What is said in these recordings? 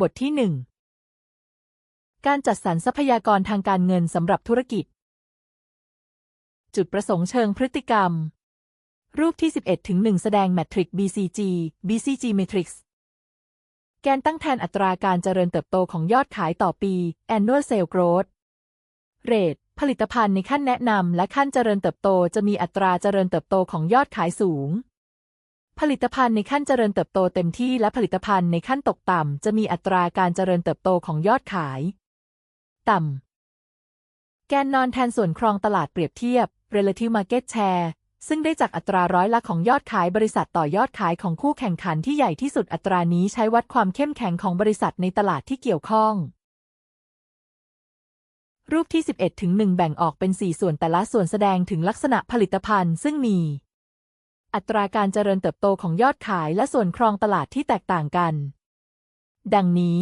บทที่หนึ่งการจัดสรรทรัพยากรทางการเงินสำหรับธุรกิจ จุดประสงค์เชิงพฤติกรรม รูปที่ 11ถึง1แสดงแมทริก BCG BCG Matrix แกนตั้งแทนอัตราการเจริญเติบโตของยอดขายต่อปี Annual Sales Growth Rate ผลิตภัณฑ์ในขั้นแนะนำและขั้นเจริญเติบโตจะมีอัตราเจริญเติบโตของยอดขายสูง ผลิตภัณฑ์ในขั้นเจริญเติบโตเต็มที่และผลิตภัณฑ์ในขั้นตกต่ำ จะมีอัตราการเจริญเติบโตของยอดขาย ต่ำ แกนนอนแทนส่วนครองตลาดเปรียบเทียบ relative market share ซึ่งได้จากอัตราร้อยละของยอดขายบริษัทต่อยอดขายของคู่แข่งขันที่ใหญ่ที่สุดอัตรานี้ใช้วัดความเข้มแข็งของบริษัทในตลาดที่เกี่ยวข้อง รูปที่ 11ถึง1แบ่งออกเป็น 4 ส่วนแต่ละส่วนแสดงถึงลักษณะผลิตภัณฑ์ซึ่งมี อัตราการเจริญเติบโตของยอดขายและส่วนครองตลาดที่แตกต่างกัน ดังนี้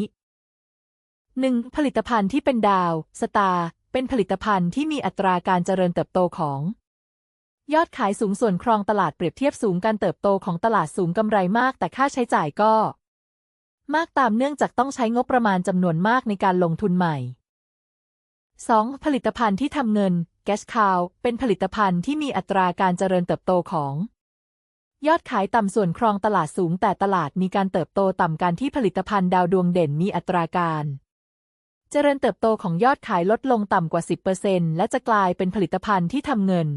1. ผลิตภัณฑ์ที่เป็นดาว สตาร์เป็นผลิตภัณฑ์ที่มีอัตราการเจริญเติบโตของ ยอดขายสูงส่วนครองตลาดเปรียบเทียบสูงการเติบโตของตลาดสูงกำไรมาก แต่ค่าใช้จ่ายก็ มากตามเนื่องจากต้องใช้งบประมาณจำนวนมากในการลงทุนใหม่ 2. ผลิตภัณฑ์ที่ทำเงิน แกชคาว เป็นผลิตภัณฑ์ที่มีอัตราการเจริญเติบโตของ ยอดขายต่ำส่วนครองตลาดสูงแต่ตลาดมีการเติบโตต่ำการที่ผลิตภัณฑ์ดาวดวงเด่นมีอัตราการ เจริญเติบโตของยอดขายลดลงต่ำกว่า 10%และจะกลายเป็นผลิตภัณฑ์ที่ทำเงิน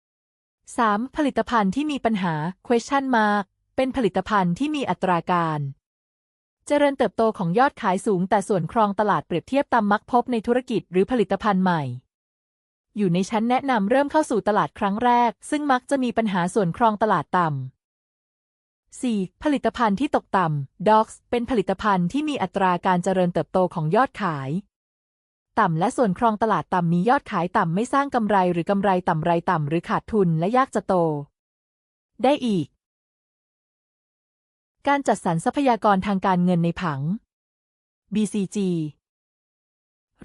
3. ผลิตภัณฑ์ที่มีปัญหา question mark เป็นผลิตภัณฑ์ที่มีอัตราการ เจริญเติบโตของยอดขายสูงแต่ส่วนครองตลาดเปรียบเทียบตามมักพบในธุรกิจหรือผลิตภัณฑ์ใหม่ อยู่ในชั้นแนะนำเริ่มเข้าสู่ตลาดครั้งแรก ซึ่งมักจะมีปัญหาส่วนครองตลาดต่ำ 4. ผลิตภัณฑ์ที่ตกต่ำ DOCS เป็นผลิตภัณฑ์ที่มีอัตราการเจริญเติบโตของยอดขาย ต่ำและส่วนครองตลาดต่ำมียอดขายต่ำไม่สร้างกำไรหรือกำไรต่ำไรต่ำหรือขาดทุนและยากจะโต ได้อีก การจัดสรรทรัพยากรทางการเงินในผัง BCG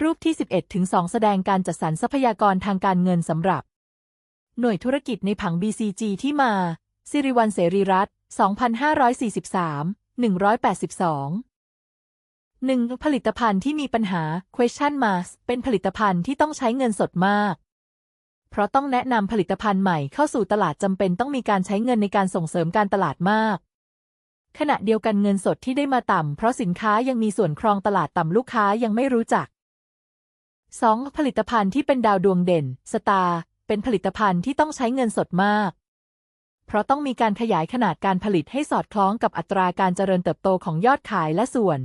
รูปที่ 11ถึง2แสดงการจัดสรรทรัพยากรทางการเงินสำหรับ หน่วยธุรกิจในผัง BCG ที่มา สิริวัลเสรีรัตน์2543 182 1. ผลิตภัณฑ์ที่มีปัญหา question mark เป็นผลิตภัณฑ์ที่ต้องใช้เงินสดมาก เพราะต้องแนะนำผลิตภัณฑ์ใหม่เข้าสู่ตลาดจำเป็นต้องมีการใช้เงินในการส่งเสริมการตลาดมาก ขณะเดียวกันเงินสดที่ได้มาต่ำเพราะสินค้ายังมีส่วนครองตลาดต่ำลูกค้ายังไม่รู้จัก 2. ผลิตภัณฑ์ที่เป็นดาวดวงเด่น สตาร์ เป็นผลิตภัณฑ์ที่ต้องใช้เงินสดมาก เพราะต้องมีการขยายขนาดการผลิตให้สอดคล้องกับอัตราการเจริญเติบโตของยอดขายและส่วน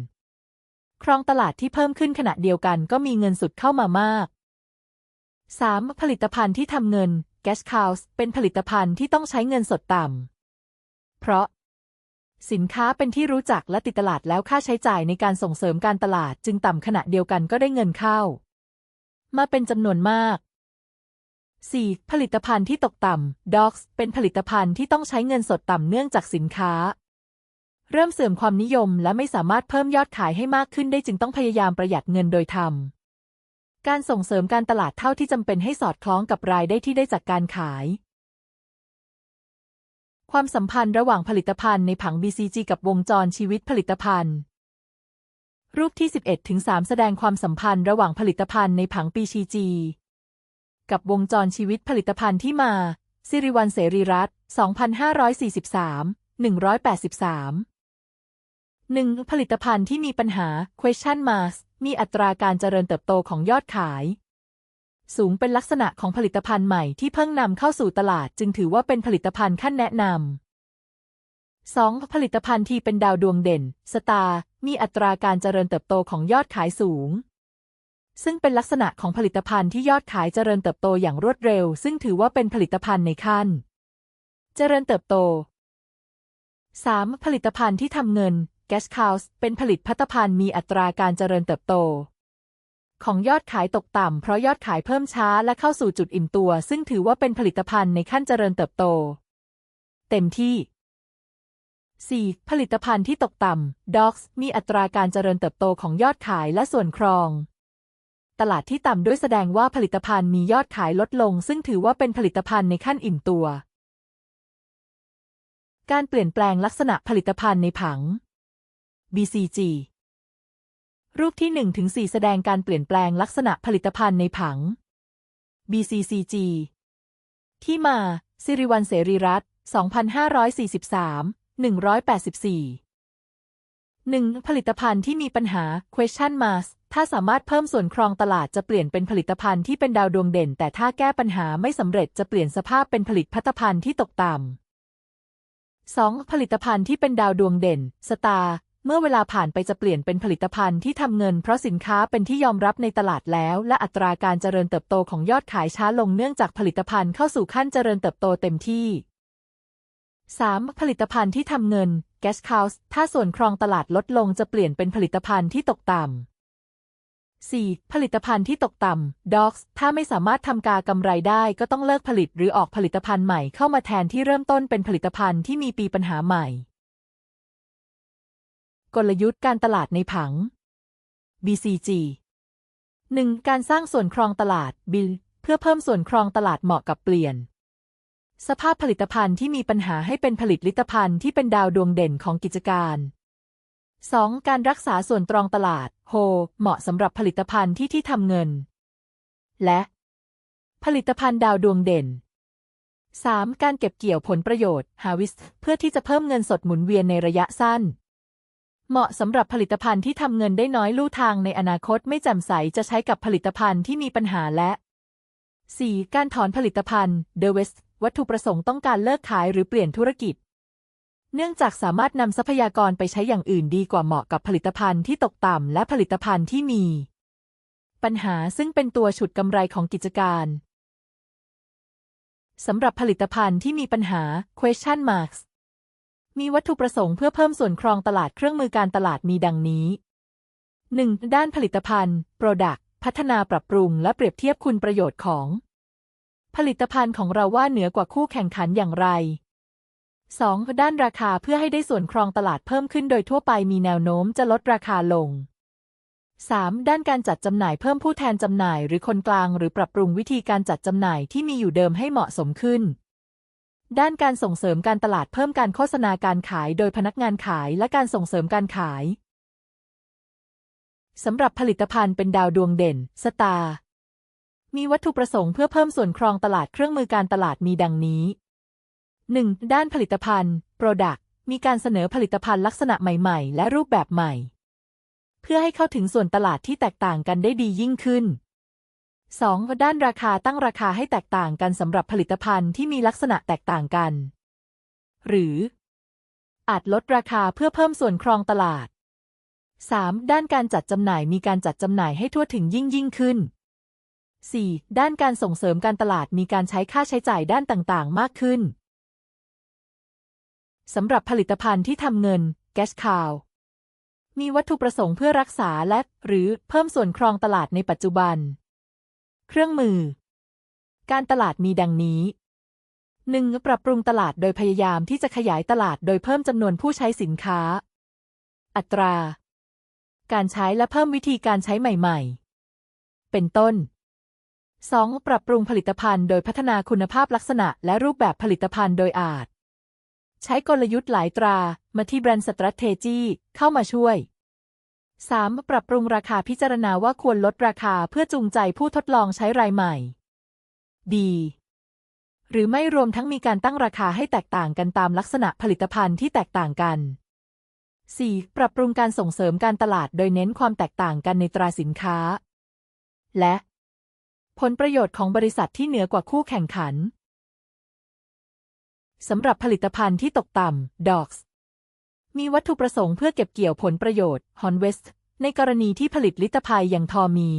ครองตลาดที่เพิ่มขึ้นขณะเดียวกันก็มีเงินสุดเข้ามามาก 3. ผลิตภัณฑ์ที่ทำเงิน g a s c o u s เป็นผลิตภัณฑ์ที่ต้องใช้เงินสดต่ำ เพราะ สินค้าเป็นที่รู้จักและติดตลาดแล้วค่าใช้จ่ายในการส่งเสริมการตลาดจึงต่ำขณะเดียวกันก็ได้เงินเข้า มาเป็นจำนวนมาก 4. ผลิตภัณฑ์ที่ตกต่ำ DOCS เป็นผลิตภัณฑ์ที่ต้องใช้เงินสดต่ำเนื่องจากสินค้า เริ่มเสื่อมความนิยมและไม่สามารถเพิ่มยอดขายให้มากขึ้นได้จึงต้องพยายามประหยัดเงินโดยทำการส่งเสริมการตลาดเท่าที่จำเป็นให้สอดคล้องกับรายได้ที่ได้จากการขาย ความสัมพันธ์ระหว่างผลิตภัณฑ์ในผัง BCG กับวงจรชีวิตผลิตภัณฑ์ รูปที่ 11ถึง3แสดงความสัมพันธ์ระหว่างผลิตภัณฑ์ในผัง BCG กับวงจรชีวิตผลิตภัณฑ์ที่มาสิริวัลเสรีรัตน์2543 183 1. ผลิตภัณฑ์ที่มีปัญหา question mark มีอัตราการเจริญเติบโตของยอดขาย สูงเป็นลักษณะของผลิตภัณฑ์ใหม่ที่เพิ่งนำเข้าสู่ตลาด จึงถือว่าเป็นผลิตภัณฑ์ขั้นแนะนำ 2. ผลิตภัณฑ์ที่เป็นดาวดวงเด่น สตาร์ มีอัตราการเจริญเติบโตของยอดขายสูง ซึ่งเป็นลักษณะของผลิตภัณฑ์ที่ยอดขายเจริญเติบโตอย่างรวดเร็ว ซึ่งถือว่าเป็นผลิตภัณฑ์ในขั้น เจริญเติบโต 3. ผลิตภัณฑ์ที่ทำเงิน g a s c o u s เป็นผลิตภัณฑ์มีอัตราการเจริญเติบโต ของยอดขายตกต่ำเพราะยอดขายเพิ่มช้าและเข้าสู่จุดอิ่มตัว ซึ่งถือว่าเป็นผลิตภัณฑ์ในขั้นเจริญเติบโต เต็มที่ 4. ผลิตภัณฑ์ที่ตกต่ำ DOCS มีอัตราการเจริญเติบโตของยอดขายและส่วนครอง ตลาดที่ต่ำด้วยแสดงว่าผลิตภัณฑ์มียอดขายลดลง ซึ่งถือว่าเป็นผลิตภัณฑ์ในขั้นอิ่มตัว การเปลี่ยนแปลงลักษณะผลิตภัณฑ์ในผัง BCG รูปที่1ถึง4แสดงการเปลี่ยนแปลงลักษณะผลิตภัณฑ์ในผัง BCCG ที่มา สิริวัลเสรีรัตน์2543 184 1. ผลิตภัณฑ์ที่มีปัญหา question mark ถ้าสามารถเพิ่มส่วนครองตลาดจะเปลี่ยนเป็นผลิตภัณฑ์ที่เป็นดาวดวงเด่น แต่ถ้าแก้ปัญหาไม่สำเร็จจะเปลี่ยนสภาพเป็นผลิตภัณฑ์ที่ตกต่ำ 2. ผลิตภัณฑ์ที่เป็นดาวดวงเด่น สตาร์เมื่อเวลาผ่านไปจะเปลี่ยนเป็นผลิตภัณฑ์ที่ทำเงินเพราะสินค้าเป็นที่ยอมรับในตลาดแล้ว และอัตราการเจริญเติบโตของยอดขายช้าลงเนื่องจากผลิตภัณฑ์เข้าสู่ขั้นเจริญเติบโตเต็มที่ 3. ผลิตภัณฑ์ที่ทำเงิน Gas Cows ถ้าส่วนครองตลาดลดลงจะเปลี่ยนเป็นผลิตภัณฑ์ที่ตกต่ำ 4. ผลิตภัณฑ์ที่ตกต่ำ Dogs ถ้าไม่สามารถทำกากำไรได้ก็ต้องเลิกผลิตหรือออกผลิตภัณฑ์ใหม่เข้ามาแทนที่เริ่มต้นเป็นผลิตภัณฑ์ที่มีปีปัญหาใหม่ กลยุทธ์การตลาดในผัง BCG 1. การสร้างส่วนครองตลาด Bill เพื่อเพิ่มส่วนครองตลาดเหมาะกับเปลี่ยน สภาพผลิตภัณฑ์ที่มีปัญหาให้เป็นผลิตลิตภัณฑ์ที่เป็นดาวดวงเด่นของกิจการ 2. การรักษาส่วนตรองตลาด โฮ เหมาะสำหรับผลิตภัณฑ์ที่ที่ทำเงิน และ ผลิตภัณฑ์ดาวดวงเด่น 3. การเก็บเกี่ยวผลประโยชน์ Harvest เพื่อที่จะเพิ่มเงินสดหมุนเวียนในระยะสั้น เหมาะสำหรับผลิตภัณฑ์ที่ทำเงินได้น้อยลู่ทางในอนาคตไม่แจ่มใสจะใช้กับผลิตภัณฑ์ที่มีปัญหาและ 4. การถอนผลิตภัณฑ์ The West วัตถุประสงค์ต้องการเลิกขายหรือเปลี่ยนธุรกิจ เนื่องจากสามารถนำทรัพยากรไปใช้อย่างอื่นดีกว่าเหมาะกับผลิตภัณฑ์ที่ตกต่ำและผลิตภัณฑ์ที่มี ปัญหาซึ่งเป็นตัวฉุดกำไรของกิจการสำหรับผลิตภัณฑ์ที่มีปัญหา question marks มีวัตถุประสงค์เพื่อเพิ่มส่วนครองตลาดเครื่องมือการตลาดมีดังนี้ 1. ด้านผลิตภัณฑ์ Product พัฒนาปรับปรุงและเปรียบเทียบคุณประโยชน์ของ ผลิตภัณฑ์ของเราว่าเหนือกว่าคู่แข่งขันอย่างไร 2. ด้านราคาเพื่อให้ได้ส่วนครองตลาดเพิ่มขึ้นโดยทั่วไปมีแนวโน้มจะลดราคาลง 3. ด้านการจัดจำหน่ายเพิ่มผู้แทนจำหน่ายหรือคนกลางหรือปรับปรุงวิธีการจัดจำหน่ายที่มีอยู่เดิมให้เหมาะสมขึ้น ด้านการส่งเสริมการตลาดเพิ่มการโฆษณาการขายโดยพนักงานขายและการส่งเสริมการขายสำหรับผลิตภัณฑ์เป็นดาวดวงเด่น สตาร์ มีวัตถุประสงค์เพื่อเพิ่มส่วนครองตลาดเครื่องมือการตลาดมีดังนี้ 1. ด้านผลิตภัณฑ์ Product มีการเสนอผลิตภัณฑ์ลักษณะใหม่ ๆ และรูปแบบใหม่ เพื่อให้เข้าถึงส่วนตลาดที่แตกต่างกันได้ดียิ่งขึ้น 2. ด้านราคาตั้งราคาให้แตกต่างกันสำหรับผลิตภัณฑ์ที่มีลักษณะแตกต่างกัน หรือ อาจลดราคาเพื่อเพิ่มส่วนครองตลาด 3. ด้านการจัดจำหน่ายมีการจัดจำหน่ายให้ทั่วถึงยิ่งยิ่งขึ้น 4. ด้านการส่งเสริมการตลาดมีการใช้ค่าใช้จ่ายด้านต่างๆ มากขึ้น สำหรับผลิตภัณฑ์ที่ทำเงิน แกสคาว มีวัตถุประสงค์เพื่อรักษาและ หรือเพิ่มส่วนครองตลาดในปัจจุบัน เครื่องมือ การตลาดมีดังนี้ 1. ปรับปรุงตลาดโดยพยายามที่จะขยายตลาดโดยเพิ่มจำนวนผู้ใช้สินค้า อัตรา การใช้และเพิ่มวิธีการใช้ใหม่ ๆ เป็นต้น 2. ปรับปรุงผลิตภัณฑ์โดยพัฒนาคุณภาพลักษณะ และรูปแบบผลิตภัณฑ์โดยอาจ ใช้กลยุทธ์หลายตรา มาที่แบรนด์สตรัทเทจีเข้ามาช่วย 3. ปรับปรุงราคาพิจารณาว่าควรลดราคาเพื่อจูงใจผู้ทดลองใช้รายใหม่ D หรือไม่รวมทั้งมีการตั้งราคาให้แตกต่างกันตามลักษณะผลิตภัณฑ์ที่แตกต่างกัน 4. ปรับปรุงการส่งเสริมการตลาดโดยเน้นความแตกต่างกันในตราสินค้า และ ผลประโยชน์ของบริษัทที่เหนือกว่าคู่แข่งขันสำหรับผลิตภัณฑ์ที่ตกต่ำ Dogs มีวัตถุประสงค์เพื่อเก็บเกี่ยวผลประโยชน์ Honvest ในกรณีที่ผลิตลิตภัยอย่างทอมี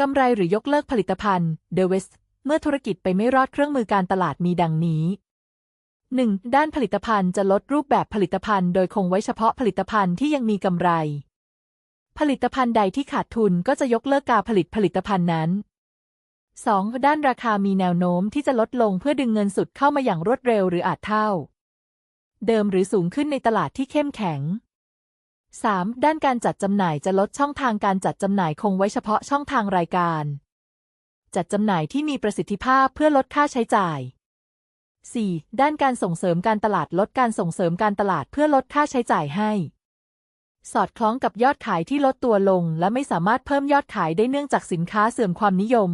กำไรหรือยกเลิกผลิตภัณฑ์ The West เมื่อธุรกิจไปไม่รอดเครื่องมือการตลาดมีดังนี้ 1. ด้านผลิตภัณฑ์จะลดรูปแบบผลิตภัณฑ์ โดยคงไว้เฉพาะผลิตภัณฑ์ที่ยังมีกำไร ผลิตภัณฑ์ใดที่ขาดทุนก็จะยกเลิกการผลิตผลิตภัณฑ์นั้น 2. ด้านราคามีแนวโน้มที่จะลดลงเพื่อดึงเงินสุดเข้ามาอย่างรวดเร็วหรืออาจเท่า เดิมหรือสูงขึ้นในตลาดที่เข้มแข็ง 3. ด้านการจัดจำหน่ายจะลดช่องทางการจัดจำหน่ายคงไว้เฉพาะช่องทางรายการ จัดจำหน่ายที่มีประสิทธิภาพเพื่อลดค่าใช้จ่าย 4. ด้านการส่งเสริมการตลาดลดการส่งเสริมการตลาดเพื่อลดค่าใช้จ่ายให้ สอดคล้องกับยอดขายที่ลดตัวลง และไม่สามารถเพิ่มยอดขายได้เนื่องจากสินค้าเสื่อมความนิยม